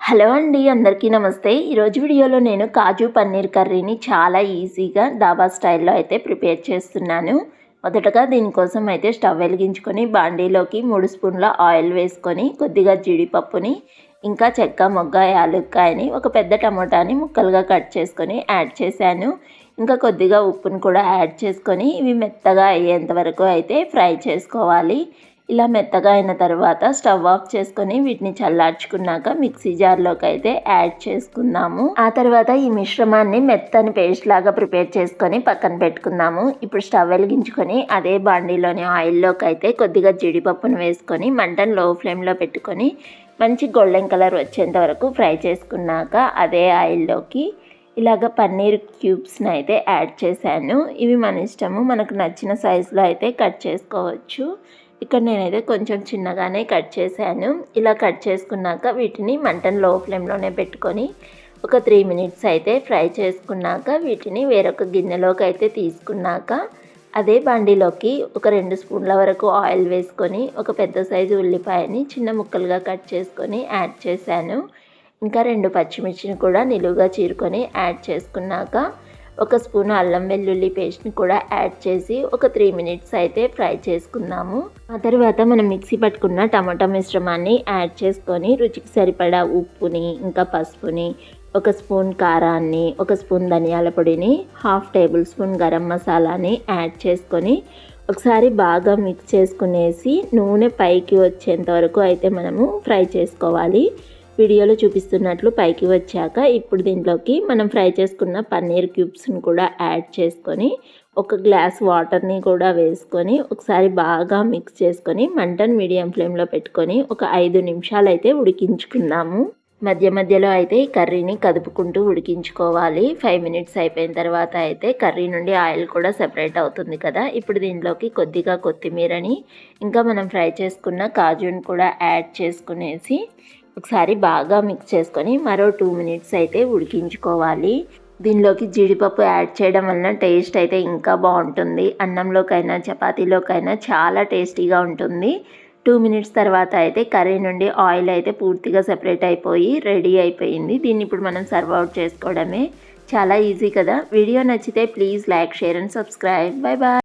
Hello అండి అందరికీ నమస్తే. ఈరోజు వీడియోలో నేను కాజు పన్నీర్ కర్రీని చాలా ఈజీగా డాబా స్టైల్లో అయితే ప్రిపేర్ చేస్తున్నాను. మొదటగా దీనికోసం అయితే స్టవ్ వెలిగించుకొని బాండీలోకి మూడు స్పూన్ల ఆయిల్ వేసుకొని కొద్దిగా జీడిపప్పుని ఇంకా చెక్క మొగ్గ యాలుక్కాయని ఒక పెద్ద టమోటాని ముక్కలుగా కట్ చేసుకొని యాడ్ చేశాను. ఇంకా కొద్దిగా ఉప్పును కూడా యాడ్ చేసుకొని ఇవి మెత్తగా అయ్యేంత వరకు అయితే ఫ్రై చేసుకోవాలి. ఇలా మెత్తగా అయిన తర్వాత స్టవ్ ఆఫ్ చేసుకొని వీటిని చల్లార్చుకున్నాక మిక్సీ జార్లోకి అయితే యాడ్ చేసుకుందాము. ఆ తర్వాత ఈ మిశ్రమాన్ని మెత్తని పేస్ట్ లాగా ప్రిపేర్ చేసుకొని పక్కన పెట్టుకుందాము. ఇప్పుడు స్టవ్ వెలిగించుకొని అదే బాండీలోని ఆయిల్లోకి అయితే కొద్దిగా జీడిపప్పును వేసుకొని మంటను లో ఫ్లేమ్లో పెట్టుకొని మంచి గోల్డెన్ కలర్ వచ్చేంత వరకు ఫ్రై చేసుకున్నాక అదే ఆయిల్లోకి ఇలాగ పన్నీర్ క్యూబ్స్ని అయితే యాడ్ చేశాను. ఇవి మన ఇష్టము. మనకు నచ్చిన సైజులో అయితే కట్ చేసుకోవచ్చు. ఇక్కడ నేనైతే కొంచెం చిన్నగానే కట్ చేశాను. ఇలా కట్ చేసుకున్నాక వీటిని మంటను లో ఫ్లేమ్లోనే పెట్టుకొని ఒక త్రీ మినిట్స్ అయితే ఫ్రై చేసుకున్నాక వీటిని వేరొక గిన్నెలోకి అయితే తీసుకున్నాక అదే బండిలోకి ఒక రెండు స్పూన్ల వరకు ఆయిల్ వేసుకొని ఒక పెద్ద సైజు ఉల్లిపాయని చిన్న ముక్కలుగా కట్ చేసుకొని యాడ్ చేశాను. ఇంకా రెండు పచ్చిమిర్చిని కూడా నిలువుగా చీరుకొని యాడ్ చేసుకున్నాక ఒక స్పూన్ అల్లం వెల్లుల్లి పేస్ట్ని కూడా యాడ్ చేసి ఒక త్రీ మినిట్స్ అయితే ఫ్రై చేసుకుందాము. ఆ తర్వాత మనం మిక్సీ పట్టుకున్న టమాటా మిశ్రమాన్ని యాడ్ చేసుకొని రుచికి సరిపడా ఉప్పుని ఇంకా పసుపుని ఒక స్పూన్ కారాన్ని ఒక స్పూన్ ధనియాల పొడిని హాఫ్ టేబుల్ స్పూన్ గరం మసాలాని యాడ్ చేసుకొని ఒకసారి బాగా మిక్స్ చేసుకునేసి నూనె పైకి వచ్చేంత వరకు అయితే మనము ఫ్రై చేసుకోవాలి. వీడియోలో చూపిస్తున్నట్లు పైకి వచ్చాక ఇప్పుడు దీంట్లోకి మనం ఫ్రై చేసుకున్న పన్నీర్ క్యూబ్స్ని కూడా యాడ్ చేసుకొని ఒక గ్లాస్ వాటర్ని కూడా వేసుకొని ఒకసారి బాగా మిక్స్ చేసుకొని మంటన్ మీడియం ఫ్లేమ్లో పెట్టుకొని ఒక ఐదు నిమిషాలు అయితే ఉడికించుకుందాము. మధ్య మధ్యలో అయితే ఈ కర్రీని కదుపుకుంటూ ఉడికించుకోవాలి. ఫైవ్ మినిట్స్ అయిపోయిన తర్వాత అయితే కర్రీ నుండి ఆయిల్ కూడా సెపరేట్ అవుతుంది కదా. ఇప్పుడు దీంట్లోకి కొద్దిగా కొత్తిమీరని ఇంకా మనం ఫ్రై చేసుకున్న కాజుని కూడా యాడ్ చేసుకునేసి ఒకసారి బాగా మిక్స్ చేసుకొని మరో టూ మినిట్స్ అయితే ఉడికించుకోవాలి. దీనిలోకి జీడిపప్పు యాడ్ చేయడం వలన టేస్ట్ అయితే ఇంకా బాగుంటుంది. అన్నంలోకైనా చపాతీలోకైనా చాలా టేస్టీగా ఉంటుంది. టూ మినిట్స్ తర్వాత అయితే కర్రీ నుండి ఆయిల్ అయితే పూర్తిగా సెపరేట్ అయిపోయి రెడీ అయిపోయింది. దీన్ని ఇప్పుడు మనం సర్వ్ అవుట్ చేసుకోవడమే. చాలా ఈజీ కదా. వీడియో నచ్చితే please like share and subscribe bye bye